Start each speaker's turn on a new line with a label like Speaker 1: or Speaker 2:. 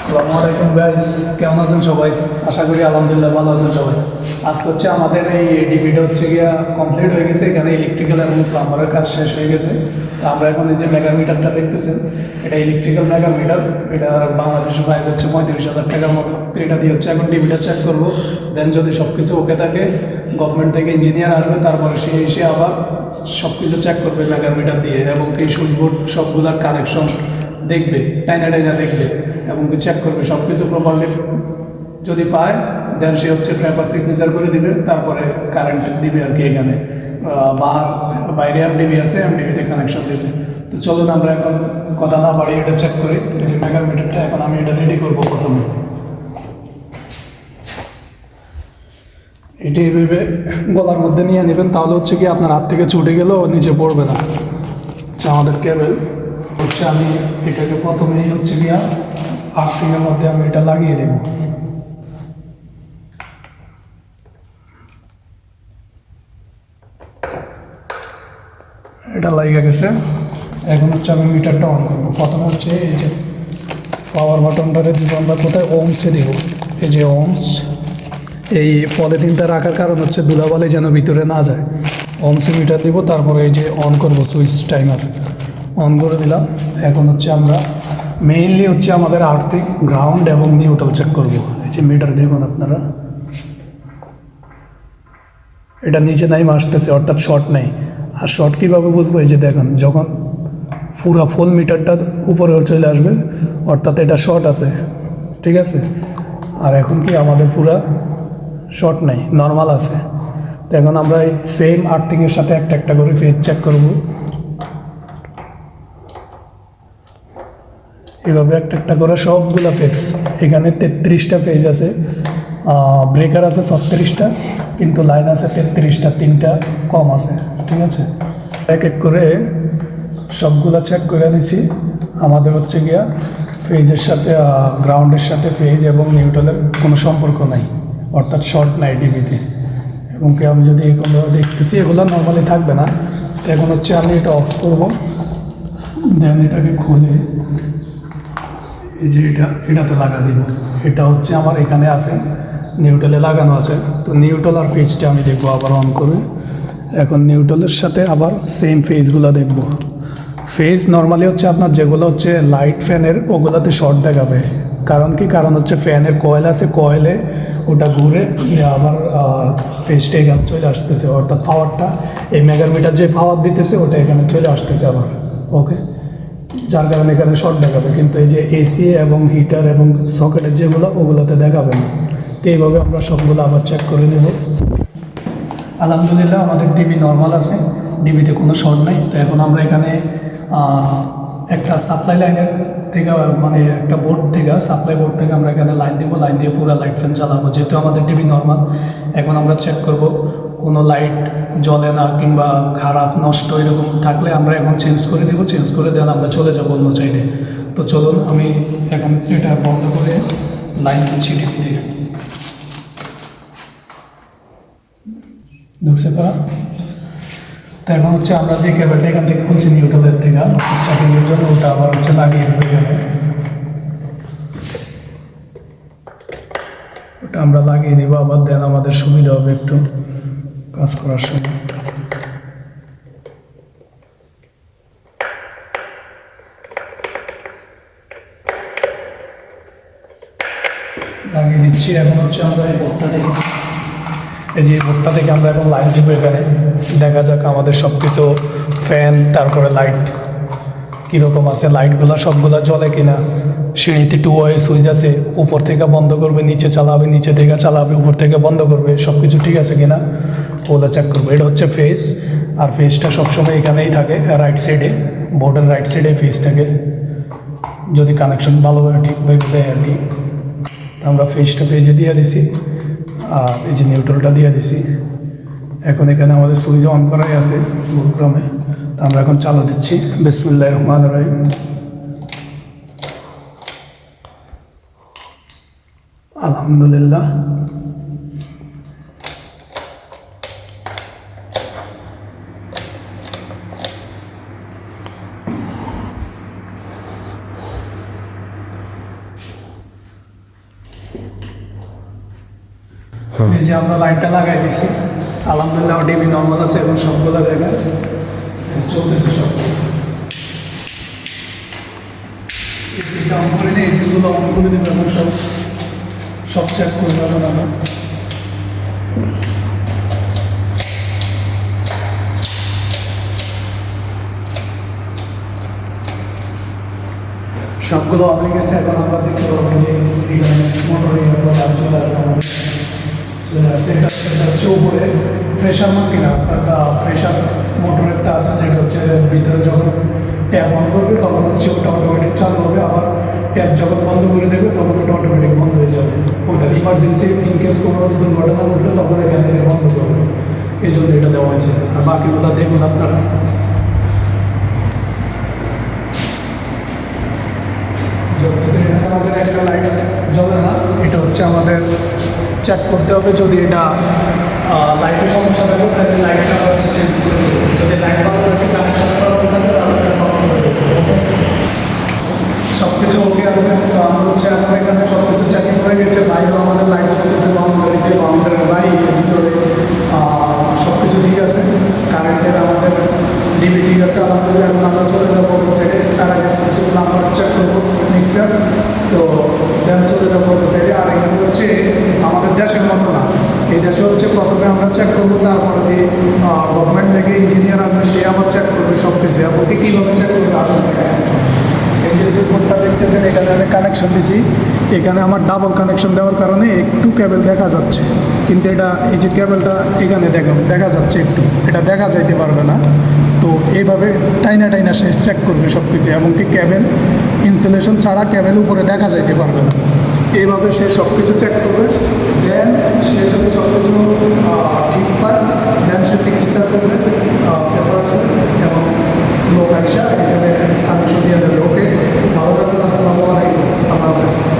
Speaker 1: আসসালামু আলাইকুম গাইস কেমন আছেন সবাই? আশা করি আলহামদুলিল্লাহ ভালো আছেন সবাই। আজকে হচ্ছে আমাদের এই ডিবিটা হচ্ছে গিয়া কমপ্লিট হয়ে গেছে। এখানে ইলেকট্রিক্যাল এবং প্লাম্বারের কাজ শেষ হয়ে গেছে। তো আমরা এখন এই যে মেগা মিটারটা দেখতেছেন, এটা ইলেকট্রিক্যাল মেগা মিটার এটা বাংলাদেশের প্রাইস হচ্ছে পঁয়ত্রিশ হাজার টাকার মতো। এটা দিয়ে হচ্ছে এখন ডিবিটা চেক করব। দেন যদি সব কিছু ওকে থাকে গভর্নমেন্ট থেকে ইঞ্জিনিয়ার আসবে, তারপরে সে এসে আবার সব কিছু চেক করবে মেগা মিটার দিয়ে। এবং এই সুইচ বোর্ড সবগুলোর কানেকশন দেখবে, টাইনা টাইনা দেখবে এবং চেক করবে সব কিছু প্রপারলি যদি পায় দেন সে হচ্ছে পেপার সিগনেচার করে দিবে, তারপরে কারেন্ট দিবে আর কি এখানে। বাহার, বাইরে এমডিবি আছে এমডিবিতে কানেকশন দেবে। তো চলুন আমরা এখন কথা না বাড়ি এটা চেক করি মেগার মিটারটা এখন আমি এটা রেডি করব প্রথমে। এটি এইভাবে গলার মধ্যে নিয়ে নেবেন, তাহলে হচ্ছে কি আপনার হাত থেকে ছুটে গেলেও নিচে পড়বে না। হচ্ছে আমাদের কেবল হচ্ছে আমি এটাকে প্রথমেই হচ্ছে গিয়া আর্থিংয়ের মধ্যে আমি এটা লাগিয়ে দেব। এটা লাগিয়ে গেছে। এখন হচ্ছে আমি মিটারটা অন করব। প্রথমে হচ্ছে এই যে পাওয়ার বাটনটারে দিব আমরা কোথায়? ওমসে দিব। এই যে ওমস এই পলিথিনটা রাখার কারণ হচ্ছে ধুলাবালি যেন ভিতরে না যায়। ওমসে মিটার দিব, তারপরে এই যে অন করব সুইচ টাইমার অন করে দিলাম। এখন হচ্ছে আমরা মেইনলি হচ্ছে আমাদের আর্থিক গ্রাউন্ড এবং নিউট্রাল চেক করব। এই যে মিটার দেখুন আপনারা। এটা নিচে নাই আসতেছে, অর্থাৎ শর্ট নেই। আর শর্ট কীভাবে বুঝব? এই যে দেখুন, যখন পুরা ফুল মিটারটা উপরে চলে আসবে, অর্থাৎ এটা শর্ট আছে। ঠিক আছে? আর এখন কি আমাদের পুরা শর্ট নেই নর্মাল আছে। তো এখন আমরা এই সেম আর্থিংয়ের সাথে একটা একটা করে ফেজ চেক করব। এভাবে একটা একটা করে সবগুলো ফেজ এখানে তেত্রিশটা ফেজ আছে। ব্রেকার আছে ছত্রিশটা, কিন্তু লাইন আছে তেত্রিশটা, তিনটা কম আছে, ঠিক আছে? এক এক করে সবগুলো চেক করে নিচ্ছি। আমাদের হচ্ছে গিয়া ফেজের সাথে গ্রাউন্ডের সাথে ফেজ এবং নিউট্রালের কোনো সম্পর্ক নাই, অর্থাৎ শর্ট নাই ডিবিতে এবং কি আমি যদি এগুলো দেখতেছি, এগুলো নর্মালি থাকবে না। এখন হচ্ছে আমি এটা অফ করব। দেন এটাকে খুলে এই যে এটা, এটাতে লাগা দিব। এটা হচ্ছে আমার এখানে আছে নিউট্রালে লাগানো আছে। তো নিউট্রাল আর ফেজটা আমি দেখব আবার অন করে। এখন নিউট্রালের সাথে আবার সেম ফেজগুলো দেখব। ফেজ নর্মালি হচ্ছে আপনার যেগুলো হচ্ছে লাইট ফ্যানের ওগুলোতে শর্ট দেখাবে। কারণ কি? কারণ হচ্ছে ফ্যানের কয়েল আছে কয়েলে ওটা ঘুরে দিয়ে আবার ফেজটা এখানে চলে আসতেছে। অর্থাৎ পাওয়ারটা এই মেগামিটার যে পাওয়ার দিতেছে, ওটা এখানে চলে আসতেছে আবার। ওকে যার কারণে এখানে শর্ট দেখাবে, কিন্তু এই যে এসি এবং হিটার এবং সকেটের যেগুলো, ওগুলোতে দেখাবে না। তো এইভাবে আমরা সবগুলো আবার চেক করে নেব। আলহামদুলিল্লাহ, আমাদের ডিবি নর্মাল আছে। ডিবিতে কোনো শর্ট নাই। তো এখন আমরা এখানে একটা সাপ্লাই লাইনের থেকে মানে একটা বোর্ড থেকে সাপ্লাই বোর্ড থেকে আমরা এখানে লাইন দিব। লাইন দিয়ে পুরো লাইট ফ্যান চালাবো যেহেতু আমাদের ডিবি নর্মাল এখন আমরা চেক করব কোনো লাইট জ্বলে না কিংবা খারাপ, নষ্ট এরকম থাকলে আমরা এখন চেঞ্জ করে দেবো চেঞ্জ করে দেন আমরা চলে যাব অন্য সাইডে তো চলুন আমি এখন এটা বন্ধ করে লাইন দিচ্ছি থেকে ঢুকছে পারা তো এখন হচ্ছে আমরা যে কেবলটা এখান থেকে খুলছি নিউট্রালের থেকে চাকিংয়ের জন্য ওটা আবার হচ্ছে লাগিয়ে দেবো ওটা আমরা লাগিয়ে দেবো, আবার দেন আমাদের সুবিধা হবে একটু। কাজ করার সময়। লাগিয়ে দিচ্ছি। এখন হচ্ছে আমরা এই দেখি এই যে থেকে আমরা এখন লাইট দিব এখানে। দেখা যাক আমাদের সব কিছু ফ্যান, তারপরে লাইট। কীরকম আছে? লাইটগুলো সবগুলো জ্বলে কিনা? সিঁড়িতে টু ওয়ে সুইচ আছে। উপর থেকে বন্ধ করবে, নিচে চালাবে, নিচে থেকে চালাবে, উপর থেকে বন্ধ করবে। সব কিছু ঠিক আছে কিনা? ওগুলো চেক করবে। এটা হচ্ছে ফেস আর ফেসটা সবসময় এখানেই থাকে রাইট সাইডে বোর্ডের রাইট সাইডে ফেস থাকে। যদি কানেকশন ভালোভাবে ঠিকভাবে দেয় আর কি। আমরা ফেসটা ফেজে দিয়ে দিছি, আর এই যে নিউট্রালটা দিয়ে দিছি। এখন এখানে আমাদের সুইচ অন করাই আছে ভুলক্রমে তো আমরা এখন চালু দিচ্ছি। বিসমুল্লাহ রহমান রহিম। আলহামদুলিল্লাহ। এই যে আমরা লাইটটা লাগাই দিছি, আলহামদুলিল্লাহ ডিবি নর্মাল আছে এবং সবগুলো জায়গায় চলতেছে সব আমরা। সবগুলো অন হয়ে গেছে, এখন আমরা দেখতে পাবো যে মোটরে চলে আসবে এটা এটা হচ্ছে উপরে প্রেশার মার্কিনা একটা প্রেশার মোটর একটা আছে, যেটা হচ্ছে ভিতরে যখন ট্যাপ অন করবে, তখন হচ্ছে ওটা অটোমেটিক চালু হবে, আবার ট্যাপ যখন বন্ধ করে দেবে, তখন ওটা অটোমেটিক বন্ধ হয়ে যাবে। ওটা ইমার্জেন্সি ইনকেস কোনো দুর্ঘটনা ঘটলে তখন এখান থেকে বন্ধ করবে এই জন্য এটা দেওয়া হয়েছে। আর বাকিগুলো দেখুন আপনারা। একটা লাইট জ্বলে না, এটা হচ্ছে আমাদের চেক করতে হবে যদি এটা লাইটের সমস্যা থাকে তাহলে লাইটটা আমরা চেঞ্জ করে দেবো যদি লাইট ভালো করে কানেকশন করা হয়ে থাকে তাহলে এটা সলভ করে দেবো সব কিছু ওকে আছে তো আমরা হচ্ছে এখন এখানে সব কিছু চেকিং হয়ে গেছে বাইরেও আমাদের লাইট চলতেছে বাউন্ডারিতে বাউন্ডারির বাইরে ভিতরে সব কিছু ঠিক আছে কারেন্টের আমাদের ডিবি ঠিক আছে আলহামদুলিল্লাহ এখন আমরা চলে যাব অন্য সাইডে তার আগে কিছু নাম্বার চেক করব মিক্সার তো দেন চলে যাব অন্য সাইডে আর এখানে হচ্ছে আমাদের দেশের মতো না এই দেশে হচ্ছে প্রথমে আমরা চেক করব, তারপরে দিয়ে গভর্নমেন্ট থেকে ইঞ্জিনিয়ার আসবে, সে আবার চেক করবে সব কিছু। কি কীভাবে চেক করবে যে যে ফোনটা দেখতেছেন, এখানে আমি কানেকশন দিছি। এখানে আমার ডাবল কানেকশন দেওয়ার কারণে একটু কেবল দেখা যাচ্ছে। কিন্তু এটা, এই যে কেবলটা এখানে দেখুন দেখা যাচ্ছে একটু। এটা দেখা যাইতে পারবে না। তো এইভাবে টাইনা টাইনা সে চেক করবে সব কিছু। এবং কি কেবল ইনসুলেশন ছাড়া কেবল উপরে দেখা যাইতে পারবে না। এইভাবে সে সব কিছু চেক করবে। সেজন্য সব কিছু ঠিকঠাক দেন সে চিকিৎসা করবে ফেফার্স এবং লোক আইসা এখানে কানেকশন দিয়ে যাবে ওকে ভালো থাকুন আসসালামু আলাইকুম আল্লাহ হাফেজ